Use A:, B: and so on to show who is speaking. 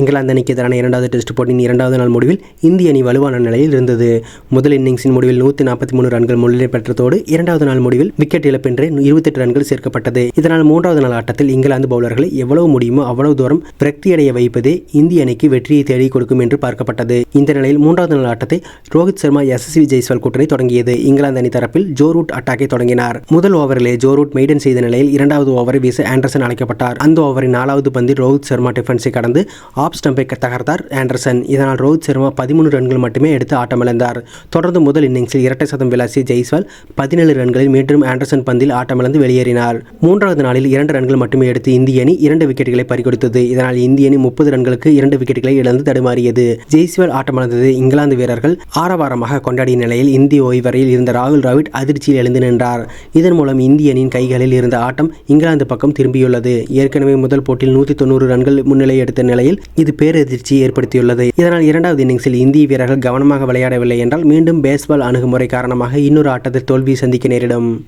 A: இங்கிலாந்து அணிக்கு எதிரான இரண்டாவது டெஸ்ட் போட்டியின் இரண்டாவது நாள் முடிவில் இந்திய அணி வலுவான நிலையில் இருந்தது. முதல் இன்னிங்ஸின் முடிவில் நூற்றி நாற்பத்தி மூணு ரன்கள் முன்னிலை பெற்றதோடு இரண்டாவது நாள் முடிவில் விக்கெட் இழப்பின்றி இருபத்தெட்டு ரன்கள் சேர்க்கப்பட்டது. இதனால் மூன்றாவது நாள் ஆட்டத்தில் இங்கிலாந்து பவுலர்களை எவ்வளவு முடியுமோ அவ்வளவு தூரம் விரக்தியடைய வைப்பதே இந்திய அணிக்கு வெற்றியை தேடி கொடுக்கும் என்று பார்க்கப்பட்டது. இந்த நிலையில் மூன்றாவது நாள் ஆட்டத்தை ரோஹித் சர்மா எஸ்எஸ்வி ஜெய்ஸ்வால் கூட்டணி தொடங்கியது. இங்கிலாந்து அணி தரப்பில் ஜோ ரூட் அட்டாக்கை தொடங்கினார். முதல் ஓவரிலே ஜோ ரூட் மெய்டன் செய்த நிலையில் இரண்டாவது ஓவரை வீச ஆண்டர்சன் அழைக்கப்பட்டார். அந்த ஓவரின் நாலாவது பந்தில் ரோஹித் சர்மா டிஃபென்ஸை கடந்து ஆப் ஸ்டம்பை தகர்த்தார் ஆண்டர்சன். இதனால் ரோஹித் சர்மா பதிமூணு ரன்கள் மட்டுமே எடுத்து ஆட்டமிழந்தார். தொடர்ந்து முதல் இன்னிங்ஸில் இரட்டை சதம் விளாசிய ஜெய்ஸ்வால் பதினேழு ரன்களில் மீண்டும் ஆண்டர்சன் பந்தில் ஆட்டமிழந்து வெளியேறினார். மூன்றாவது நாளில் இரண்டு ரன்கள் மட்டுமே எடுத்து இந்திய அணி இரண்டு விக்கெட்டுகளை பறிகொடுத்தது. இதனால் இந்திய அணி முப்பது ரன்களுக்கு இரண்டு விக்கெட்டுகளை இழந்து தடுமாறியது. ஜெய்ஸ்வால் ஆட்டமிழந்தது இங்கிலாந்து வீரர்கள் ஆரவாரமாக கொண்டாடிய நிலையில் இந்திய ஓய்வறையில் இருந்த ராகுல் டிராவிட் அதிர்ச்சியில் எழுந்து நின்றார். இதன் மூலம் இந்திய அணியின் கைகளில் இருந்த ஆட்டம் இங்கிலாந்து பக்கம் திரும்பியுள்ளது. ஏற்கனவே முதல் போட்டியில் நூற்றி தொண்ணூறு ரன்கள் முன்னிலை எடுத்த நிலையில் இது பேரதிர்ச்சியை ஏற்படுத்தியுள்ளது. இதனால் இரண்டாவது இன்னிங்ஸில் இந்திய வீரர்கள் கவனமாக விளையாடவில்லை என்றால் மீண்டும் பேஸ்பால் அணுகுமுறை காரணமாக இன்னொரு ஆட்டத்தில் தோல்வி சந்திக்க நேரிடும்.